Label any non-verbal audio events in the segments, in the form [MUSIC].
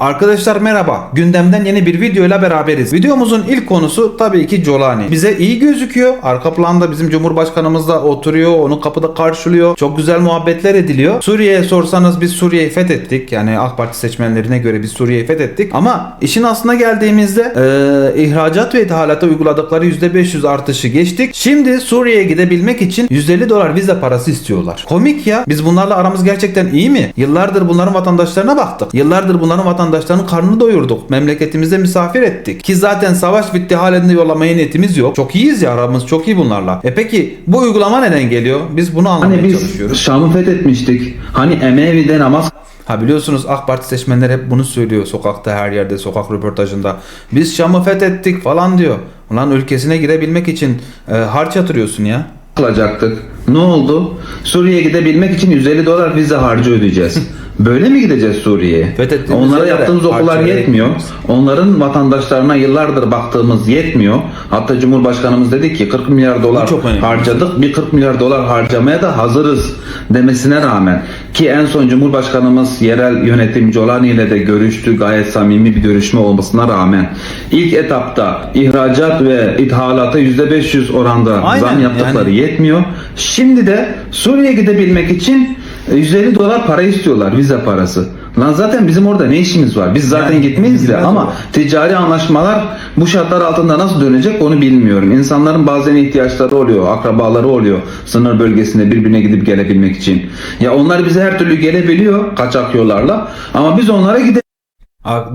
Arkadaşlar merhaba. Gündemden yeni bir videoyla beraberiz. Videomuzun ilk konusu tabii ki Jolani. Bize iyi gözüküyor. Arka planda bizim Cumhurbaşkanımız da oturuyor. Onu kapıda karşılıyor. Çok güzel muhabbetler ediliyor. Suriye'ye sorsanız biz Suriye'yi fethettik. Yani AK Parti seçmenlerine göre biz Suriye'yi fethettik. Ama işin aslına geldiğimizde eee, ihracat ve ithalata uyguladıkları %500 artışı geçtik. Şimdi Suriye'ye gidebilmek için 150 dolar vize parası istiyorlar. Komik ya. Biz bunlarla aramız gerçekten iyi mi? Yıllardır bunların vatandaşlarına baktık. Yıllardır bunların vatandaşlarının karnını doyurduk. Memleketimizde misafir ettik. Ki zaten savaş bitti halinde yollamaya niyetimiz yok. Çok iyiyiz ya aramız çok iyi bunlarla. E peki bu uygulama neden geliyor? Biz bunu anlamaya Hani biz çalışıyoruz. Şam'ı fethetmiştik. Hani Emevi'de namaz Ha biliyorsunuz AK Parti seçmenleri hep bunu söylüyor sokakta her yerde sokak röportajında. Biz Şam'ı fethettik falan diyor. Ulan ülkesine girebilmek için e, harç yatırıyorsun ya. kılacaktık. Ne oldu? Suriye'ye gidebilmek için 150 dolar vize harcı ödeyeceğiz. [LAUGHS] Böyle mi gideceğiz Suriye'ye? Onlara yaptığımız okullar yetmiyor. Onların vatandaşlarına yıllardır baktığımız yetmiyor. Hatta Cumhurbaşkanımız dedi ki 40 milyar dolar çok önemli. harcadık. Bir 40 milyar dolar harcamaya da hazırız demesine rağmen ki en son Cumhurbaşkanımız yerel yönetim Jolani ile de görüştü. Gayet samimi bir görüşme olmasına rağmen ilk etapta ihracat ve ithalata %500 oranda Aynen, zam yaptıkları yani- yetmiyor. Şimdi de Suriye'ye gidebilmek için 150 dolar para istiyorlar vize parası. Lan zaten bizim orada ne işimiz var? Biz zaten Yani gitmeyiz de ama olur. ticari anlaşmalar bu şartlar altında nasıl dönecek onu bilmiyorum. İnsanların bazen ihtiyaçları oluyor, akrabaları oluyor sınır bölgesinde birbirine gidip gelebilmek için. Ya onlar bize her türlü gelebiliyor kaçak yollarla ama biz onlara gide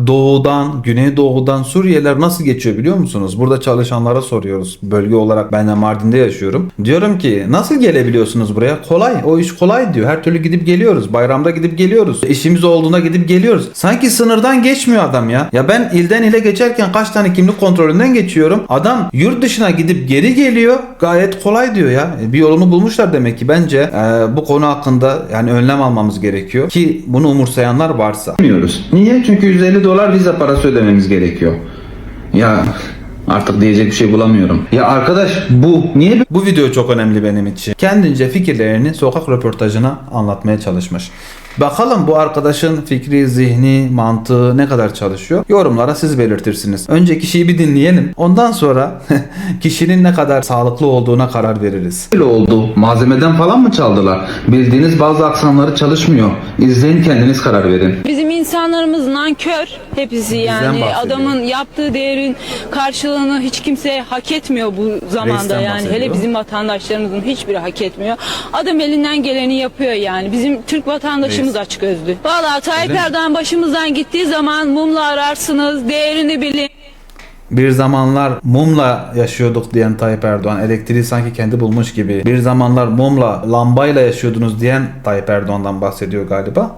Doğudan, Güneydoğu'dan Suriyeliler nasıl geçiyor biliyor musunuz? Burada çalışanlara soruyoruz. Bölge olarak ben de Mardin'de yaşıyorum. Diyorum ki nasıl gelebiliyorsunuz buraya? Kolay. O iş kolay diyor. Her türlü gidip geliyoruz. Bayramda gidip geliyoruz. İşimiz olduğunda gidip geliyoruz. Sanki sınırdan geçmiyor adam ya. Ya ben ilden ile geçerken kaç tane kimlik kontrolünden geçiyorum. Adam yurt dışına gidip geri geliyor. Gayet kolay diyor ya. Bir yolunu bulmuşlar demek ki. Bence e, bu konu hakkında yani önlem almamız gerekiyor. Ki bunu umursayanlar varsa. gidemiyoruz. Niye? Çünkü 150 dolar vize parası ödememiz gerekiyor. Ya artık diyecek bir şey bulamıyorum. Ya arkadaş bu niye Bu video çok önemli benim için. Kendince fikirlerini sokak röportajına anlatmaya çalışmış. Bakalım bu arkadaşın fikri, zihni, mantığı ne kadar çalışıyor? Yorumlara siz belirtirsiniz. Önce kişiyi bir dinleyelim. Ondan sonra [LAUGHS] kişinin ne kadar sağlıklı olduğuna karar veririz. böyle oldu? Malzemeden falan mı çaldılar? Bildiğiniz bazı aksanları çalışmıyor. İzleyin kendiniz karar verin. Bizim insanlarımız nankör hepsi yani adamın yaptığı değerin karşılığını hiç kimse hak etmiyor bu zamanda Reisten yani bahsediyor. hele bizim vatandaşlarımızın hiçbiri hak etmiyor. Adam elinden geleni yapıyor yani bizim Türk vatandaşımız Reis. açık özlü. Valla Tayyip Öyle mi? Erdoğan başımızdan gittiği zaman mumla ararsınız değerini bilin. Bir zamanlar mumla yaşıyorduk diyen Tayyip Erdoğan elektriği sanki kendi bulmuş gibi. Bir zamanlar mumla, lambayla yaşıyordunuz diyen Tayyip Erdoğan'dan bahsediyor galiba.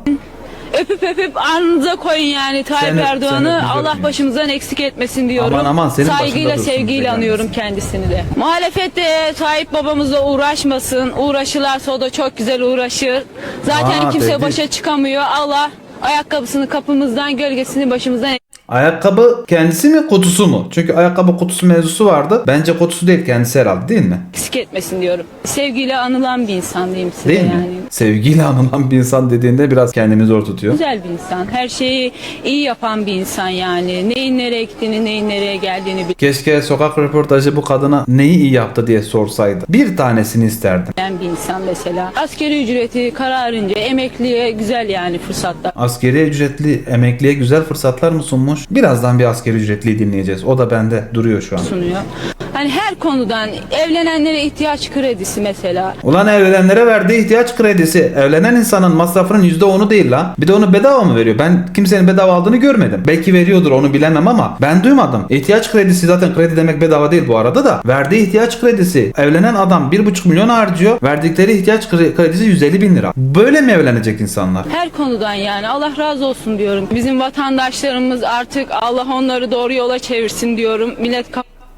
Öpüp öpüp alnınıza koyun yani Tayyip Sen sen Erdoğan'ı biz Allah başımızdan eksik etmesin diyorum. Aman aman, senin başında Saygıyla dursun sevgiyle bize anıyorum kendisini de. Muhalefet de Tayyip babamızla uğraşmasın. Uğraşırlarsa o da çok güzel uğraşır. Zaten Aa, kimse tehdit. başa çıkamıyor. Allah ayakkabısını kapımızdan gölgesini başımızdan Ayakkabı kendisi mi kutusu mu? Çünkü ayakkabı kutusu mevzusu vardı. Bence kutusu değil kendisi herhalde değil mi? eksik etmesin diyorum. Sevgiyle anılan bir insan diyeyim size Değil yani. mi? Sevgiyle anılan bir insan dediğinde biraz kendimi zor tutuyor. Güzel bir insan. Her şeyi iyi yapan bir insan yani. Neyin nereye gittiğini, neyin nereye geldiğini Keşke sokak röportajı bu kadına neyi iyi yaptı diye sorsaydı. Bir tanesini isterdim. bilen bir insan mesela. Askeri ücreti kararınca emekliye güzel yani fırsatlar. Askeri ücretli emekliye güzel fırsatlar mı sunmuş? Birazdan bir askeri ücretliyi dinleyeceğiz. O da bende duruyor şu an. sunuyor. Hani her konudan evlenenlere ihtiyaç kredisi mesela. Ulan evlenenlere verdiği ihtiyaç kredisi evlenen insanın masrafının %10'u değil lan. Bir de onu bedava mı veriyor? Ben kimsenin bedava aldığını görmedim. Belki veriyordur onu bilemem ama ben duymadım. İhtiyaç kredisi zaten kredi demek bedava değil bu arada da. Verdiği ihtiyaç kredisi. Evlenen adam 1,5 milyon harcıyor. Verdikleri ihtiyaç kre- kredisi 150 bin lira. Böyle mi evlenecek insanlar? Her konudan yani Allah razı olsun diyorum. Bizim vatandaşlarımız artık Allah onları doğru yola çevirsin diyorum. Millet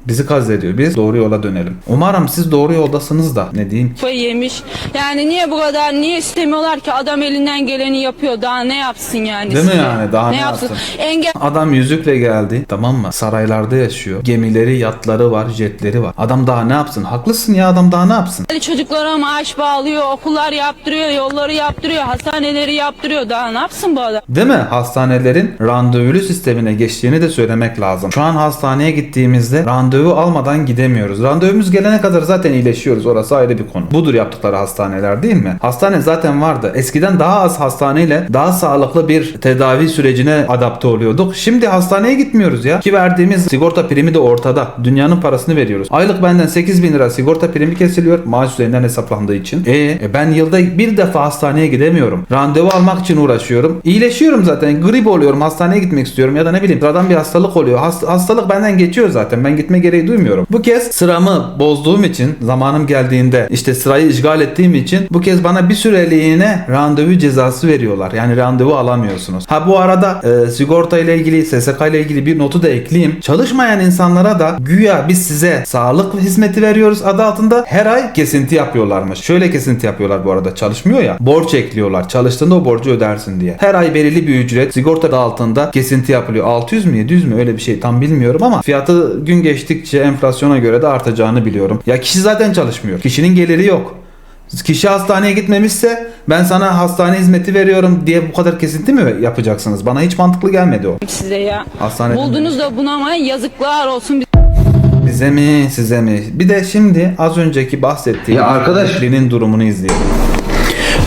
Bizi kastediyor. Biz doğru yola dönelim. Umarım siz doğru yoldasınız da. Ne diyeyim ki? Yemiş. Yani niye bu kadar niye istemiyorlar ki adam elinden geleni yapıyor daha ne yapsın yani Değil mi size? yani? Daha ne yapsın? yapsın? Engel Adam yüzükle geldi tamam mı? Saraylarda yaşıyor. Gemileri, yatları var, jetleri var. Adam daha ne yapsın? Haklısın ya adam daha ne yapsın? çocuklara maaş bağlıyor, okullar yaptırıyor, yolları yaptırıyor, hastaneleri yaptırıyor. Daha ne yapsın bu adam? Değil mi? Hastanelerin randevulu sistemine geçtiğini de söylemek lazım. Şu an hastaneye gittiğimizde randevu almadan gidemiyoruz. Randevumuz gelene kadar zaten iyileşiyoruz. Orası ayrı bir konu. Budur yaptıkları hastaneler değil mi? Hastane zaten vardı. Eskiden daha az hastaneyle daha sağlıklı bir tedavi sürecine adapte oluyorduk. Şimdi hastaneye gitmiyoruz ya. Ki verdiğimiz sigorta primi de ortada. Dünyanın parasını veriyoruz. Aylık benden 8 bin lira sigorta primi kesiliyor. Maaş üzerinden hesaplandığı için. E, e ben yılda bir defa hastaneye gidemiyorum. Randevu almak için uğraşıyorum. İyileşiyorum zaten. Grip oluyorum. Hastaneye gitmek istiyorum. Ya da ne bileyim sıradan bir hastalık oluyor. Hast- hastalık benden geçiyor zaten. Ben gitme gereği duymuyorum. Bu kez sıramı bozduğum için zamanım geldiğinde işte sırayı işgal ettiğim için bu kez bana bir süreliğine randevu cezası veriyorlar. Yani randevu alamıyorsunuz. Ha bu arada e, sigorta ile ilgili SSK ile ilgili bir notu da ekleyeyim. Çalışmayan insanlara da güya biz size sağlık hizmeti veriyoruz adı altında her ay kesinti yapıyorlarmış. Şöyle kesinti yapıyorlar bu arada çalışmıyor ya. Borç ekliyorlar. Çalıştığında o borcu ödersin diye. Her ay belirli bir ücret sigorta adı altında kesinti yapılıyor. 600 mü 700 mü öyle bir şey tam bilmiyorum ama fiyatı gün geçtikçe enflasyona göre de artacağını biliyorum. Ya kişi zaten çalışmıyor. Kişinin geliri yok. Kişi hastaneye gitmemişse ben sana hastane hizmeti veriyorum diye bu kadar kesinti mi yapacaksınız? Bana hiç mantıklı gelmedi o. Size ya. Hastanede Buldunuz da buna ama yazıklar olsun. Bize mi size mi? Bir de şimdi az önceki bahsettiğim Ya arkadaş- durumunu izleyelim.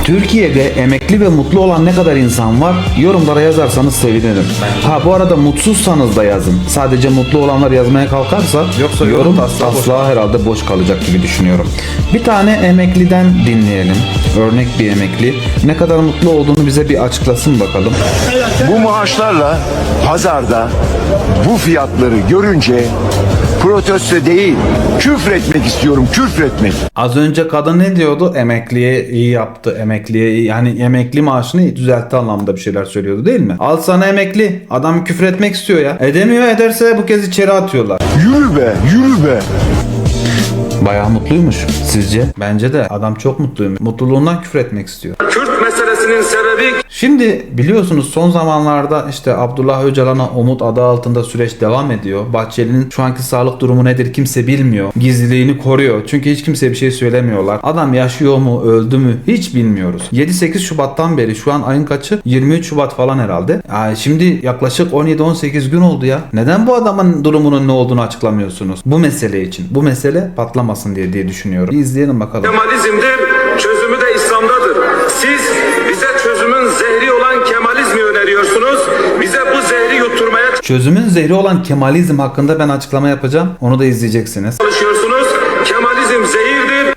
Türkiye'de emekli ve mutlu olan ne kadar insan var yorumlara yazarsanız sevinirim. Ha bu arada mutsuzsanız da yazın. Sadece mutlu olanlar yazmaya kalkarsa Yoksa yorum yorum asla, asla boş. herhalde boş kalacak gibi düşünüyorum. Bir tane emekliden dinleyelim. Örnek bir emekli. Ne kadar mutlu olduğunu bize bir açıklasın bakalım. Bu maaşlarla pazarda bu fiyatları görünce protesto değil, küfretmek istiyorum, küfretmek. Az önce kadın ne diyordu? Emekliye iyi yaptı. Emekliye iyi. Yani emekli maaşını düzeltti anlamda bir şeyler söylüyordu değil mi? Al sana emekli. Adam küfür etmek istiyor ya. Edemiyor ederse bu kez içeri atıyorlar. Yürü be, yürü be. Bayağı mutluymuş sizce? Bence de. Adam çok mutluymuş. Mutluluğundan küfür etmek istiyor. Kürt meselesinin sebebi Şimdi biliyorsunuz son zamanlarda işte Abdullah Öcalan'a umut adı altında süreç devam ediyor. Bahçeli'nin şu anki sağlık durumu nedir kimse bilmiyor. Gizliliğini koruyor. Çünkü hiç kimseye bir şey söylemiyorlar. Adam yaşıyor mu öldü mü hiç bilmiyoruz. 7-8 Şubat'tan beri şu an ayın kaçı? 23 Şubat falan herhalde. Ya şimdi yaklaşık 17-18 gün oldu ya. Neden bu adamın durumunun ne olduğunu açıklamıyorsunuz? Bu mesele için. Bu mesele patlamasın diye diye düşünüyorum. Bir izleyelim bakalım. Kemalizmdir, çözümü de İslam'dadır. Siz bize çözümün zehri olan Kemalizmi öneriyorsunuz. Bize bu zehri yutturmaya Çözümün zehri olan Kemalizm hakkında ben açıklama yapacağım. Onu da izleyeceksiniz. çalışıyorsunuz. Kemalizm zehirdir.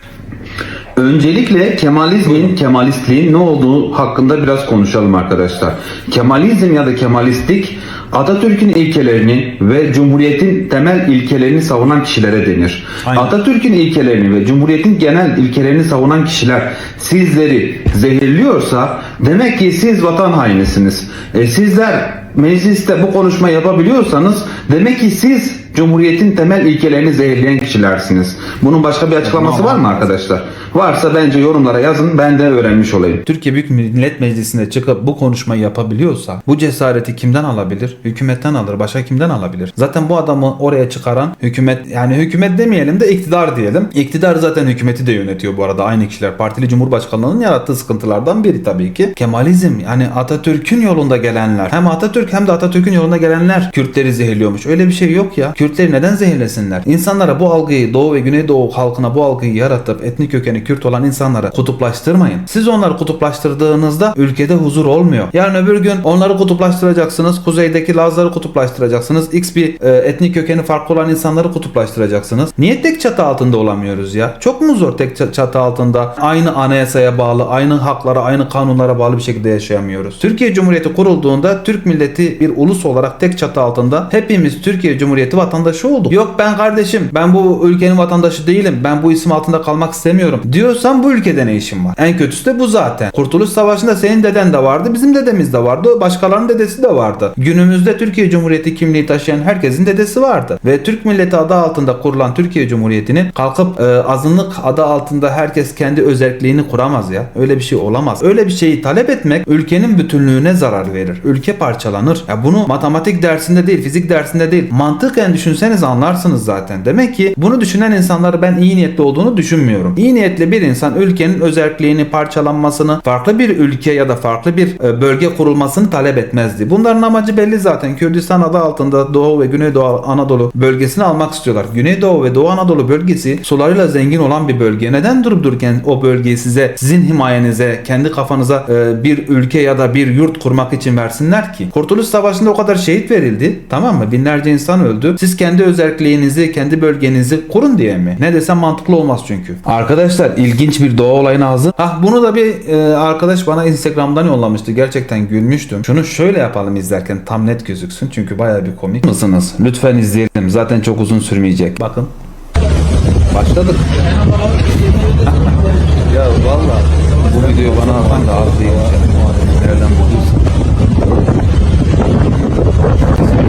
Öncelikle Kemalizmin, Kemalistliğin ne olduğu hakkında biraz konuşalım arkadaşlar. Kemalizm ya da Kemalistlik Atatürk'ün ilkelerini ve Cumhuriyet'in temel ilkelerini savunan kişilere denir. Aynen. Atatürk'ün ilkelerini ve Cumhuriyet'in genel ilkelerini savunan kişiler sizleri zehirliyorsa demek ki siz vatan hainisiniz. E, sizler mecliste bu konuşma yapabiliyorsanız demek ki siz Cumhuriyet'in temel ilkelerini zehirleyen kişilersiniz. Bunun başka bir açıklaması var mı arkadaşlar? Varsa bence yorumlara yazın ben de öğrenmiş olayım. Türkiye Büyük Millet Meclisi'nde çıkıp bu konuşmayı yapabiliyorsa bu cesareti kimden alabilir? Hükümetten alır. Başka kimden alabilir? Zaten bu adamı oraya çıkaran hükümet yani hükümet demeyelim de iktidar diyelim. İktidar zaten hükümeti de yönetiyor bu arada aynı kişiler. Partili Cumhurbaşkanlığının yarattığı sıkıntılardan biri tabii ki. Kemalizm yani Atatürk'ün yolunda gelenler. Hem Atatürk hem de Atatürk'ün yolunda gelenler Kürtleri zehirliyormuş. Öyle bir şey yok ya. Kürtleri neden zehirlesinler? İnsanlara bu algıyı Doğu ve Güneydoğu halkına bu algıyı yaratıp etnik kökeni Kürt olan insanları kutuplaştırmayın. Siz onları kutuplaştırdığınızda ülkede huzur olmuyor. Yarın öbür gün onları kutuplaştıracaksınız. Kuzeydeki Lazları kutuplaştıracaksınız. X bir e, etnik kökeni farklı olan insanları kutuplaştıracaksınız. Niye tek çatı altında olamıyoruz ya? Çok mu zor tek çatı altında aynı anayasaya bağlı, aynı haklara, aynı kanunlara bağlı bir şekilde yaşayamıyoruz? Türkiye Cumhuriyeti kurulduğunda Türk milleti bir ulus olarak tek çatı altında hepimiz Türkiye Cumhuriyeti vatandaşı vatandaşı olduk. Yok ben kardeşim ben bu ülkenin vatandaşı değilim. Ben bu isim altında kalmak istemiyorum. Diyorsan bu ülkede ne işin var? En kötüsü de bu zaten. Kurtuluş Savaşı'nda senin deden de vardı. Bizim dedemiz de vardı. Başkalarının dedesi de vardı. Günümüzde Türkiye Cumhuriyeti kimliği taşıyan herkesin dedesi vardı. Ve Türk milleti adı altında kurulan Türkiye Cumhuriyeti'nin kalkıp e, azınlık adı altında herkes kendi özelliğini kuramaz ya. Öyle bir şey olamaz. Öyle bir şeyi talep etmek ülkenin bütünlüğüne zarar verir. Ülke parçalanır. Ya bunu matematik dersinde değil, fizik dersinde değil. Mantıken düşünseniz anlarsınız zaten. Demek ki bunu düşünen insanları ben iyi niyetli olduğunu düşünmüyorum. İyi niyetli bir insan ülkenin özelliğini parçalanmasını, farklı bir ülke ya da farklı bir e, bölge kurulmasını talep etmezdi. Bunların amacı belli zaten. Kürdistan adı altında Doğu ve Güneydoğu Anadolu bölgesini almak istiyorlar. Güneydoğu ve Doğu Anadolu bölgesi sularıyla zengin olan bir bölge. Neden durup dururken o bölgeyi size, sizin himayenize, kendi kafanıza e, bir ülke ya da bir yurt kurmak için versinler ki? Kurtuluş Savaşı'nda o kadar şehit verildi. Tamam mı? Binlerce insan öldü. Siz kendi özelliğinizi, kendi bölgenizi kurun diye mi? Ne desem mantıklı olmaz çünkü. Arkadaşlar ilginç bir doğa olayına hazır. Ah bunu da bir e, arkadaş bana Instagram'dan yollamıştı. Gerçekten gülmüştüm. Şunu şöyle yapalım izlerken tam net gözüksün. Çünkü bayağı bir komik. Mısınız? Lütfen izleyelim. Zaten çok uzun sürmeyecek. Bakın. Başladık. [LAUGHS] ya valla bu video bana atan da az değilmiş.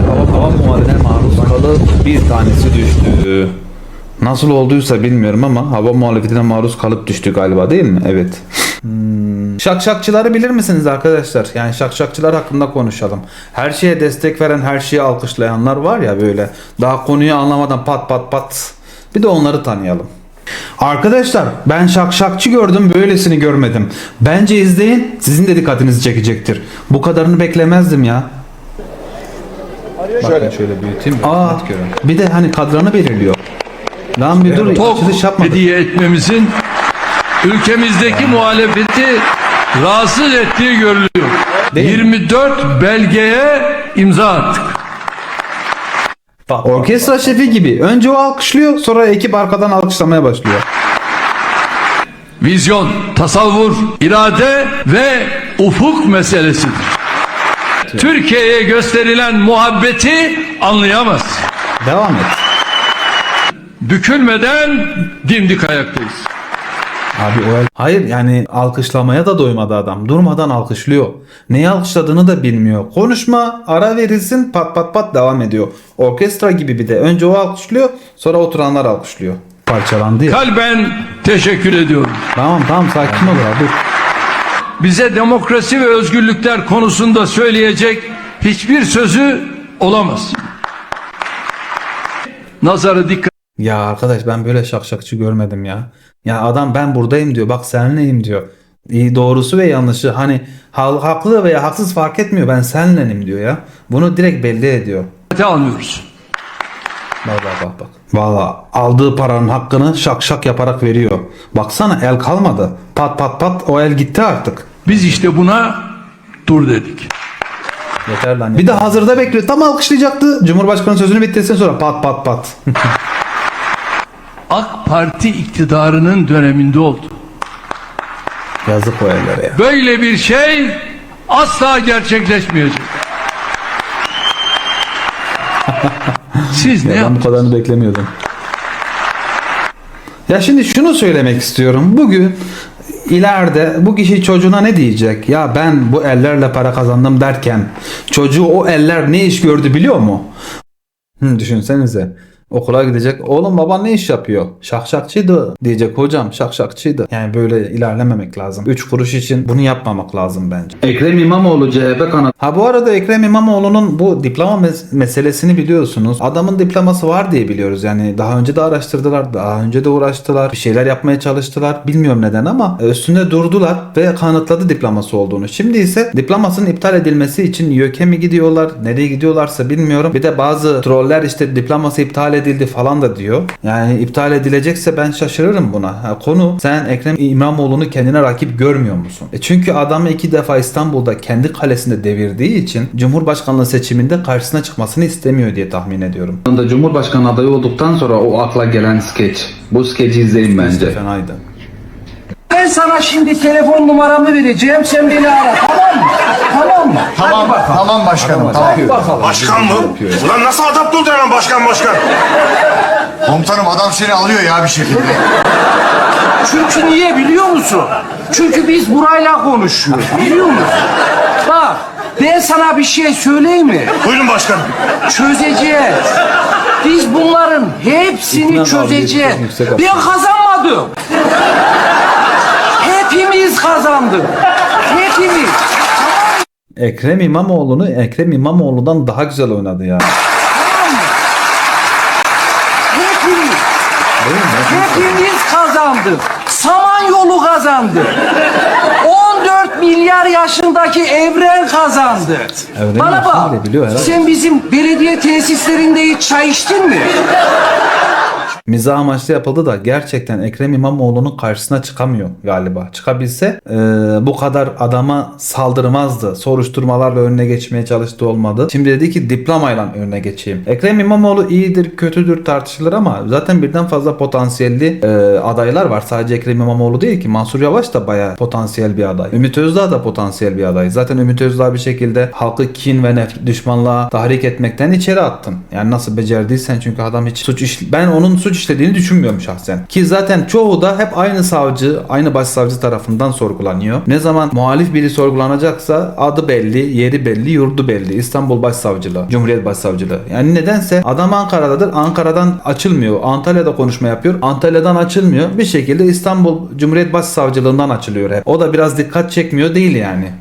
Hava, muhaline maruz kalıp bir tanesi düştü. Nasıl olduysa bilmiyorum ama hava muhalefetine maruz kalıp düştü galiba değil mi? Evet. Hmm. Şakşakçıları bilir misiniz arkadaşlar? Yani şakşakçılar hakkında konuşalım. Her şeye destek veren, her şeyi alkışlayanlar var ya böyle. Daha konuyu anlamadan pat pat pat. Bir de onları tanıyalım. Arkadaşlar ben şakşakçı gördüm böylesini görmedim. Bence izleyin sizin de dikkatinizi çekecektir. Bu kadarını beklemezdim ya. Bakın şöyle büyüteyim. Aa, bir de hani kadranı belirliyor. Lan bir dur tok açılış yapmadık. hediye etmemizin ülkemizdeki muhalefeti rahatsız ettiği görülüyor. Değil mi? 24 belgeye imza attık. Bak, orkestra şefi gibi. Önce o alkışlıyor sonra ekip arkadan alkışlamaya başlıyor. Vizyon, tasavvur, irade ve ufuk meselesidir. Türkiye'ye gösterilen muhabbeti anlayamaz. Devam et. Bükülmeden dimdik ayaktayız. Abi o. Hayır yani alkışlamaya da doymadı adam. Durmadan alkışlıyor. Neyi alkışladığını da bilmiyor. Konuşma ara verilsin pat pat pat devam ediyor. Orkestra gibi bir de. Önce o alkışlıyor sonra oturanlar alkışlıyor. Parçalandı ya. Kalben teşekkür ediyorum. Tamam tamam sakin ol dur. Bize demokrasi ve özgürlükler konusunda söyleyecek hiçbir sözü olamaz. Nazarı dikkat Ya arkadaş ben böyle şakşakçı görmedim ya. Ya adam ben buradayım diyor. Bak seninleyim diyor. İyi doğrusu ve yanlışı hani ha- haklı veya haksız fark etmiyor. Ben seninlenim diyor ya. Bunu direkt belli ediyor. almıyoruz. Bak bak bak bak. Valla aldığı paranın hakkını şak şak yaparak veriyor. Baksana el kalmadı. Pat pat pat o el gitti artık. Biz işte buna dur dedik. Yeter lan. Bir de hazırda bekliyor. Tam alkışlayacaktı. Cumhurbaşkanı sözünü bitirsin sonra pat pat pat. [LAUGHS] AK Parti iktidarının döneminde oldu. Yazık o ellere ya. Böyle bir şey asla gerçekleşmeyecek. [LAUGHS] Siz ne Ben bu kadarını beklemiyordum. Ya şimdi şunu söylemek istiyorum. Bugün ileride bu kişi çocuğuna ne diyecek? Ya ben bu ellerle para kazandım derken çocuğu o eller ne iş gördü biliyor mu? Hı, düşünsenize. Okula gidecek. Oğlum baban ne iş yapıyor? Şakşakçıydı diyecek hocam şakşakçıydı. Yani böyle ilerlememek lazım. 3 kuruş için bunu yapmamak lazım bence. Ekrem İmamoğlu CHP kanadı Ha bu arada Ekrem İmamoğlu'nun bu diploma mes- meselesini biliyorsunuz. Adamın diploması var diye biliyoruz. Yani daha önce de araştırdılar, daha önce de uğraştılar, bir şeyler yapmaya çalıştılar. Bilmiyorum neden ama üstünde durdular ve kanıtladı diploması olduğunu. Şimdi ise diplomasının iptal edilmesi için YÖK'e mi gidiyorlar, nereye gidiyorlarsa bilmiyorum. Bir de bazı troller işte diploması iptal edildi falan da diyor. Yani iptal edilecekse ben şaşırırım buna. Ha, konu sen Ekrem İmamoğlu'nu kendine rakip görmüyor musun? E çünkü adamı iki defa İstanbul'da kendi kalesinde devirdiği için Cumhurbaşkanlığı seçiminde karşısına çıkmasını istemiyor diye tahmin ediyorum. Cumhurbaşkanı adayı olduktan sonra o akla gelen skeç. Bu skeci izleyin bence. Fenaydı. Ben sana şimdi telefon numaramı vereceğim. Sen beni ara. Tamam mı? Tamam mı? Tamam, Hadi bakalım. tamam başkanım. Tamam. Hadi bakalım. Başkan mı? Ulan nasıl adapte oldu hemen başkan başkan? Komutanım adam seni alıyor ya bir şekilde. Çünkü niye biliyor musun? Çünkü biz burayla konuşuyoruz. Biliyor musun? Bak ben sana bir şey söyleyeyim mi? Buyurun başkanım. Çözeceğiz. Biz bunların hepsini çözeceğiz. Ben kazanmadım. Hepimiz kazandık. Hepimiz. Ekrem İmamoğlu'nu Ekrem İmamoğlu'dan daha güzel oynadı ya. Hepimiz. Hepimiz kazandık. Samanyolu kazandı. 14 milyar yaşındaki evren kazandı. Evrenin Bana yaşını bak. bile biliyor herhalde. Sen bizim belediye tesislerinde hiç çay içtin mi? Mizah amaçlı yapıldı da gerçekten Ekrem İmamoğlu'nun karşısına çıkamıyor galiba. Çıkabilse e, bu kadar adama saldırmazdı. Soruşturmalarla önüne geçmeye çalıştığı olmadı. Şimdi dedi ki diplomayla önüne geçeyim. Ekrem İmamoğlu iyidir kötüdür tartışılır ama zaten birden fazla potansiyelli e, adaylar var. Sadece Ekrem İmamoğlu değil ki Mansur Yavaş da bayağı potansiyel bir aday. Ümit Özdağ da potansiyel bir aday. Zaten Ümit Özdağ bir şekilde halkı kin ve nef- düşmanlığa tahrik etmekten içeri attın. Yani nasıl becerdiysen çünkü adam hiç suç iş ben onun suç işlediğini düşünmüyorum şahsen. Ki zaten çoğu da hep aynı savcı, aynı başsavcı tarafından sorgulanıyor. Ne zaman muhalif biri sorgulanacaksa adı belli, yeri belli, yurdu belli. İstanbul Başsavcılığı, Cumhuriyet Başsavcılığı. Yani nedense adam Ankara'dadır. Ankara'dan açılmıyor. Antalya'da konuşma yapıyor. Antalya'dan açılmıyor. Bir şekilde İstanbul Cumhuriyet Başsavcılığından açılıyor hep. O da biraz dikkat çekmiyor değil yani.